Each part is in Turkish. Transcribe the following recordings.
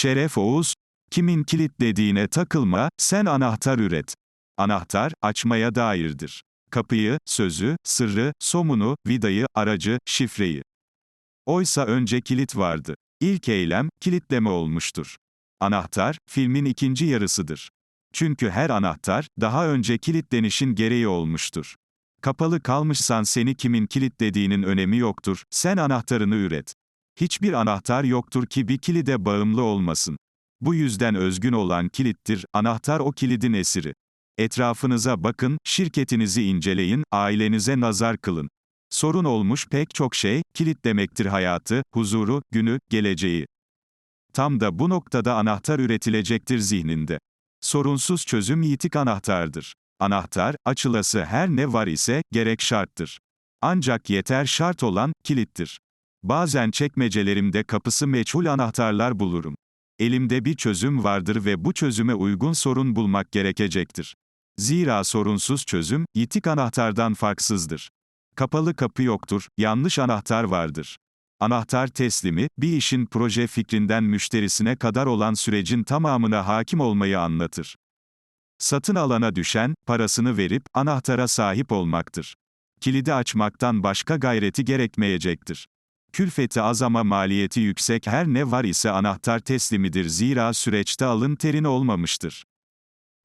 Şeref Oğuz, kimin kilitlediğine takılma, sen anahtar üret. Anahtar, açmaya dairdir. Kapıyı, sözü, sırrı, somunu, vidayı, aracı, şifreyi. Oysa önce kilit vardı. İlk eylem, kilitleme olmuştur. Anahtar, filmin ikinci yarısıdır. Çünkü her anahtar, daha önce kilitlenişin gereği olmuştur. Kapalı kalmışsan seni kimin kilitlediğinin önemi yoktur, sen anahtarını üret. Hiçbir anahtar yoktur ki bir kilide bağımlı olmasın. Bu yüzden özgün olan kilittir, anahtar o kilidin esiri. Etrafınıza bakın, şirketinizi inceleyin, ailenize nazar kılın. Sorun olmuş pek çok şey, kilit demektir hayatı, huzuru, günü, geleceği. Tam da bu noktada anahtar üretilecektir zihninde. Sorunsuz çözüm yitik anahtardır. Anahtar, açılası her ne var ise, gerek şarttır. Ancak yeter şart olan, kilittir. Bazen çekmecelerimde kapısı meçhul anahtarlar bulurum. Elimde bir çözüm vardır ve bu çözüme uygun sorun bulmak gerekecektir. Zira sorunsuz çözüm, yitik anahtardan farksızdır. Kapalı kapı yoktur, yanlış anahtar vardır. Anahtar teslimi, bir işin proje fikrinden müşterisine kadar olan sürecin tamamına hakim olmayı anlatır. Satın alana düşen, parasını verip, anahtara sahip olmaktır. Kilidi açmaktan başka gayreti gerekmeyecektir. Külfeti az ama maliyeti yüksek her ne var ise anahtar teslimidir zira süreçte alın terin olmamıştır.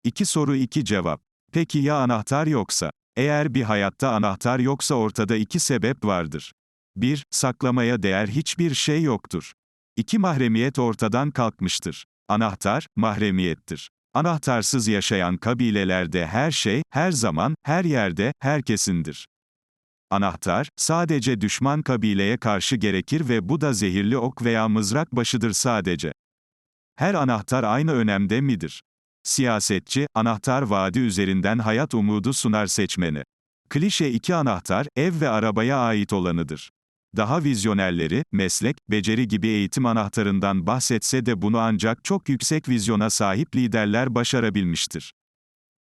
İki soru iki cevap. Peki ya anahtar yoksa? Eğer bir hayatta anahtar yoksa ortada iki sebep vardır. 1. Saklamaya değer hiçbir şey yoktur. 2. Mahremiyet ortadan kalkmıştır. Anahtar, mahremiyettir. Anahtarsız yaşayan kabilelerde her şey, her zaman, her yerde, herkesindir. Anahtar, sadece düşman kabileye karşı gerekir ve bu da zehirli ok veya mızrak başıdır sadece. Her anahtar aynı önemde midir? Siyasetçi, anahtar vaadi üzerinden hayat umudu sunar seçmeni. Klişe iki anahtar, ev ve arabaya ait olanıdır. Daha vizyonerleri, meslek, beceri gibi eğitim anahtarından bahsetse de bunu ancak çok yüksek vizyona sahip liderler başarabilmiştir.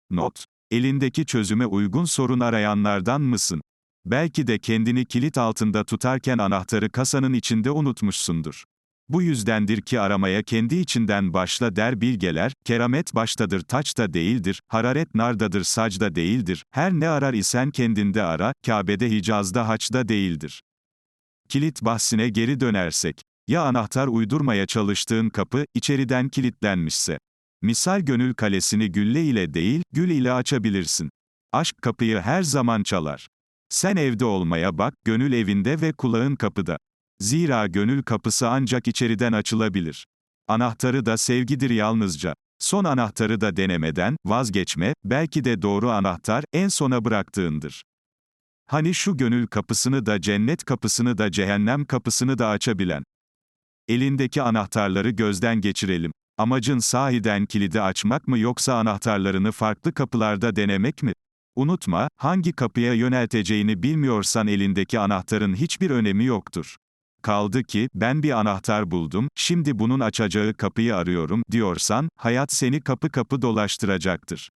Not. Elindeki çözüme uygun sorun arayanlardan mısın? Belki de kendini kilit altında tutarken anahtarı kasanın içinde unutmuşsundur. Bu yüzdendir ki aramaya kendi içinden başla der bilgeler, keramet baştadır taçta değildir, hararet nardadır sacda değildir, her ne arar isen kendinde ara, Kabe'de Hicaz'da haçta değildir. Kilit bahsine geri dönersek, ya anahtar uydurmaya çalıştığın kapı, içeriden kilitlenmişse. Misal gönül kalesini gülle ile değil, gül ile açabilirsin. Aşk kapıyı her zaman çalar. Sen evde olmaya bak, gönül evinde ve kulağın kapıda. Zira gönül kapısı ancak içeriden açılabilir. Anahtarı da sevgidir yalnızca. Son anahtarı da denemeden, vazgeçme, belki de doğru anahtar, en sona bıraktığındır. Hani şu gönül kapısını da cennet kapısını da cehennem kapısını da açabilen. Elindeki anahtarları gözden geçirelim. Amacın sahiden kilidi açmak mı yoksa anahtarlarını farklı kapılarda denemek mi? Unutma, hangi kapıya yönelteceğini bilmiyorsan elindeki anahtarın hiçbir önemi yoktur. Kaldı ki, ben bir anahtar buldum, şimdi bunun açacağı kapıyı arıyorum, diyorsan, hayat seni kapı kapı dolaştıracaktır.